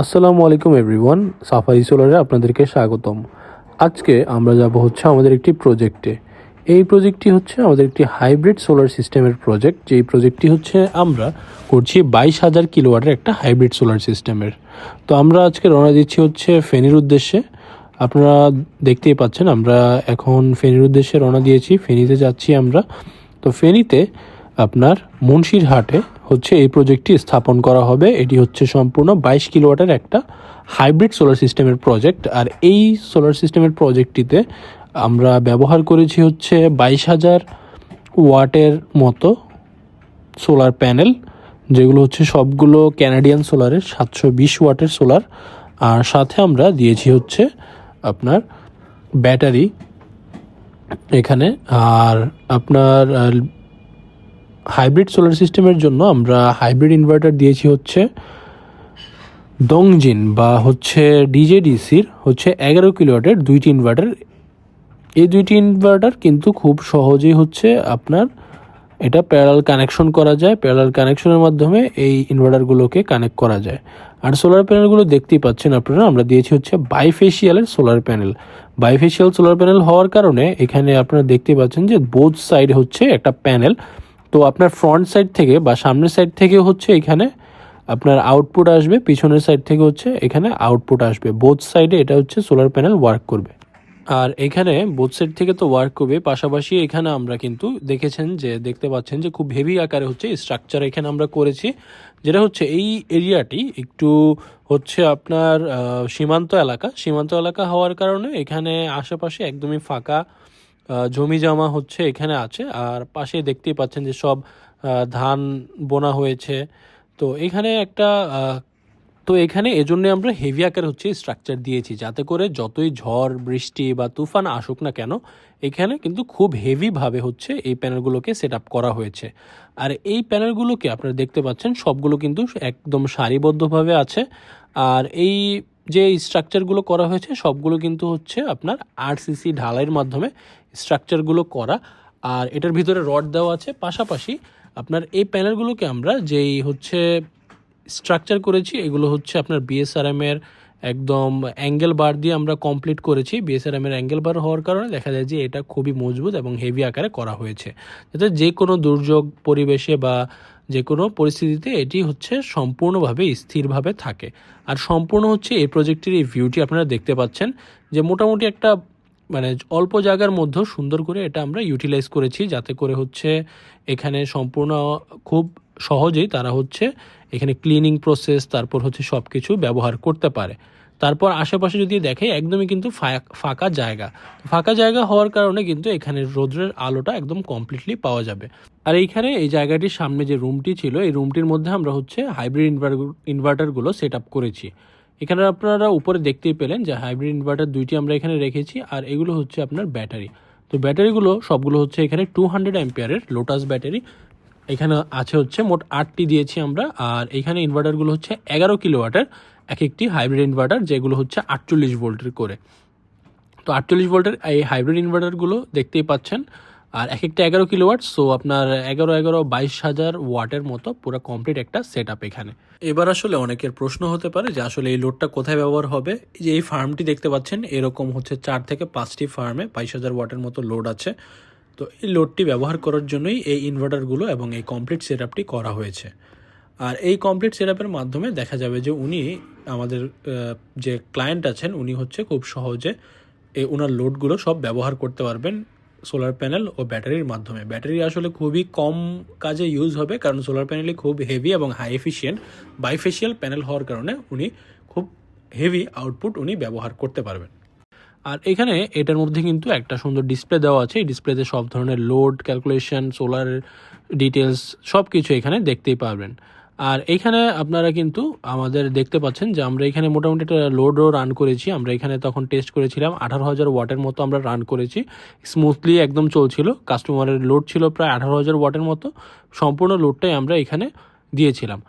আসসালামু আলাইকুম everyone safari সোলারে আপনাদেরকে স্বাগতম। আজকে আমরা যাব হচ্ছে আমাদের একটি প্রজেক্টে। এই প্রজেক্টটি হচ্ছে আমাদের একটি হাইব্রিড সোলার সিস্টেমের প্রজেক্ট। যেই প্রজেক্টটি হচ্ছে আমরা করছি বাইশ হাজার কিলোওয়াটের একটা হাইব্রিড সোলার সিস্টেমের। তো আমরা আজকে রওনা দিচ্ছি হচ্ছে ফেনীর উদ্দেশ্যে। আপনারা দেখতেই পাচ্ছেন, আমরা এখন ফেনীর উদ্দেশ্যে রওনা দিয়েছি। ফেনীতে যাচ্ছি আমরা। তো ফেনীতে আপনার মুন্সিরহাটে হচ্ছে এই প্রজেক্টটি স্থাপন করা হবে। এটি হচ্ছে সম্পূর্ণ বাইশ কিলোওয়াটের একটা হাইব্রিড সোলার সিস্টেমের প্রজেক্ট আর এই সোলার সিস্টেমের প্রজেক্টটিতে আমরা ব্যবহার করেছি হচ্ছে বাইশ হাজার ওয়াটের মতো সোলার প্যানেল যেগুলো হচ্ছে সবগুলো ক্যানাডিয়ান সোলারের সাতশো বিশ ওয়াটের সোলার আর সাথে আমরা দিয়েছি হচ্ছে আপনার ব্যাটারি এখানে। আর আপনার হাইব্রিড সোলার সিস্টেমের জন্য আমরা হাইব্রিড ইনভার্টার দিয়েছি হচ্ছে দংজিন বা হচ্ছে ডিজেডিসির হচ্ছে এগারো কিলোওয়াটের দুইটি ইনভার্টার। এই দুইটি ইনভার্টার কিন্তু খুব সহজেই হচ্ছে আপনার এটা প্যারাল কানেকশন করা যায়। প্যারাল কানেকশনের মাধ্যমে এই ইনভার্টারগুলোকে কানেক্ট করা যায়। আর সোলার প্যানেলগুলো দেখতেই পাচ্ছেন আপনারা, আমরা দিয়েছি হচ্ছে বাইফেশিয়ালের solar panel. Bifacial solar panel হওয়ার কারণে এখানে আপনারা দেখতে পাচ্ছেন যে বোথ সাইড হচ্ছে একটা প্যানেল। তো আপনার ফ্রন্ট সাইড থেকে বা সামনের সাইড থেকে হচ্ছে এখানে আপনার আউটপুট আসবে, পিছনের সাইড থেকে হচ্ছে এখানে আউটপুট আসবে। বোথ সাইডে এটা হচ্ছে সোলার প্যানেল ওয়ার্ক করবে। আর এখানে বোথ সাইড থেকে তো ওয়ার্ক করবে, পাশাপাশি এখানে আমরা কিন্তু দেখেছেন যে, দেখতে পাচ্ছেন যে খুব হেভি আকারে হচ্ছে স্ট্রাকচার এখানে আমরা করেছি, যেটা হচ্ছে এই এরিয়াটি একটু হচ্ছে আপনার সীমান্ত এলাকা। সীমান্ত এলাকা হওয়ার কারণে এখানে আশেপাশে একদমই ফাঁকা জমি জমা হচ্ছে, এখানে আছে। আর পাশে দেখতেই পাচ্ছেন যে সব ধান বোনা হয়েছে। তো এখানে একটা তো এখানে এজন্য আমরা হেভি আকার হচ্ছে স্ট্রাকচার দিয়েছি, যাতে করে যতই ঝড়, বৃষ্টি বা তুফান আসুক না কেন, এখানে কিন্তু খুব হেভিভাবে হচ্ছে এই প্যানেলগুলোকে সেট করা হয়েছে। আর এই প্যানেলগুলোকে আপনারা দেখতে পাচ্ছেন, সবগুলো কিন্তু একদম সারিবদ্ধভাবে আছে। আর এই যে স্ট্রাকচারগুলো করা হয়েছে, সবগুলো কিন্তু হচ্ছে আপনার আরসিসি ঢালাইয়ের মাধ্যমে স্ট্রাকচারগুলো করা। আর এটার ভিতরে রড দেওয়া আছে। পাশাপাশি আপনার এই প্যানেলগুলোকে আমরা যেই হচ্ছে স্ট্রাকচার করেছি, এগুলো হচ্ছে আপনার বিএসআরএমের এর একদম অ্যাঙ্গেল বার দিয়ে আমরা কমপ্লিট করেছি। বিএসআরএমের অ্যাঙ্গেল বার হওয়ার কারণে দেখা যায় যে এটা খুবই মজবুত এবং হেভি আকারে করা হয়েছে। যাতে যে কোনো দুর্যোগ পরিবেশে বা যে কোনো পরিস্থিতিতে এটি হচ্ছে সম্পূর্ণভাবে স্থিরভাবে থাকে। আর সম্পূর্ণ হচ্ছে এই প্রজেক্টের এই ভিউটি আপনারা দেখতে পাচ্ছেন যে মোটামুটি একটা মানে অল্প জায়গার মধ্যেও সুন্দর করে এটা আমরা ইউটিলাইজ করেছি যাতে করে হচ্ছে এখানে সম্পূর্ণ খুব সহজেই তারা হচ্ছে এখানে ক্লিনিং প্রসেস তারপর হচ্ছে সব কিছু ব্যবহার করতে পারে। তারপর আশেপাশে যদি দেখে, একদমই কিন্তু ফাঁকা জায়গা। ফাঁকা জায়গা হওয়ার কারণে কিন্তু এখানে রোদ্রের আলোটা একদম কমপ্লিটলি পাওয়া যাবে। আর এইখানে এই জায়গাটির সামনে যে রুমটি ছিল, এই রুমটির মধ্যে আমরা হচ্ছে হাইব্রিড ইনভার্টারগুলো সেট আপ করেছি। এখানে আপনারা উপরে দেখতেই পেলেন যে হাইব্রিড ইনভার্টার দুইটি আমরা এখানে রেখেছি, আর এগুলো হচ্ছে আপনার ব্যাটারি। তো ব্যাটারিগুলো সবগুলো হচ্ছে এখানে টু হান্ড্রেড অ্যাম্পিয়ারের লোটাস ব্যাটারি। এখানে আছে হচ্ছে মোট আটটি দিয়েছি আমরা, আর এখানে ইনভার্টারগুলো হচ্ছে এগারো কিলোওয়াটের এক একটি হাইব্রিড ইনভার্টার যেগুলো হচ্ছে আটচল্লিশ ভোল্টের করে। তো আটচল্লিশ ভোল্টের এই হাইব্রিড ইনভার্টারগুলো দেখতেই পাচ্ছেন। আর এক একটা এগারো কিলোওয়াট সো আপনার এগারো এগারো বাইশ হাজার ওয়াটের মতো পুরো কমপ্লিট একটা সেট আপ এখানে। এবার আসলে অনেকের প্রশ্ন হতে পারে যে আসলে এই লোডটা কোথায় ব্যবহার হবে? যে এই ফার্মটি দেখতে পাচ্ছেন, এরকম হচ্ছে চার থেকে পাঁচটি ফার্মে বাইশ হাজার ওয়াটের মতো লোড আছে। তো এই লোডটি ব্যবহার করার জন্যই এই ইনভার্টারগুলো এবং এই কমপ্লিট সেট আপটি করা হয়েছে। আর এই কমপ্লিট সেট আপের মাধ্যমে দেখা যাবে যে উনি আমাদের যে ক্লায়েন্ট আছেন, উনি হচ্ছে খুব সহজে এই ওনার লোডগুলো সব ব্যবহার করতে পারবেন। সোলার প্যানেল ও ব্যাটারির মাধ্যমে। ব্যাটারি আসলে খুবই কম কাজে ইউজ হবে, কারণ সোলার প্যানেলই খুব হেভি এবং হাই এফিশিয়েন্ট বাইফেশিয়াল প্যানেল হওয়ার কারণে উনি খুব হেভি আউটপুট উনি ব্যবহার করতে পারবেন। আর এখানে এটার মধ্যে কিন্তু একটা সুন্দর ডিসপ্লে দেওয়া আছে। এই ডিসপ্লেতে সব ধরনের লোড ক্যালকুলেশন সোলার ডিটেলস সব কিছু এখানে দেখতেই পারবেন। আর এইখানে আপনারা কিন্তু আমাদের দেখতে পাচ্ছেন যে আমরা এখানে মোটামুটি একটা লোডও রান করেছি। আমরা এখানে তখন টেস্ট করেছিলাম, আঠারো হাজার ওয়াটের মতো আমরা রান করেছি। স্মুথলি একদম চলছিল কাস্টমারের লোড ছিল প্রায় আঠারো হাজার ওয়াটের মতো। সম্পূর্ণ লোডটাই আমরা এখানে দিয়েছিলাম।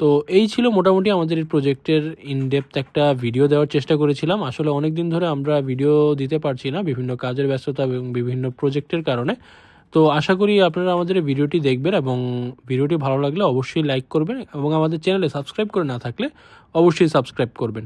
তো এই ছিল মোটামুটি আমাদের এই প্রজেক্টের ইনডেপথ একটা ভিডিও দেওয়ার চেষ্টা করেছিলাম। আসলে অনেক দিন ধরে আমরা ভিডিও দিতে পারছি না বিভিন্ন কাজের ব্যস্ততা এবং বিভিন্ন প্রজেক্টের কারণে। তো আশা করি আপনারা আমাদের ভিডিওটি দেখবেন এবং ভিডিওটি ভালো লাগলে অবশ্যই লাইক করবেন এবং আমাদের চ্যানেলে সাবস্ক্রাইব করে না থাকলে অবশ্যই সাবস্ক্রাইব করবেন।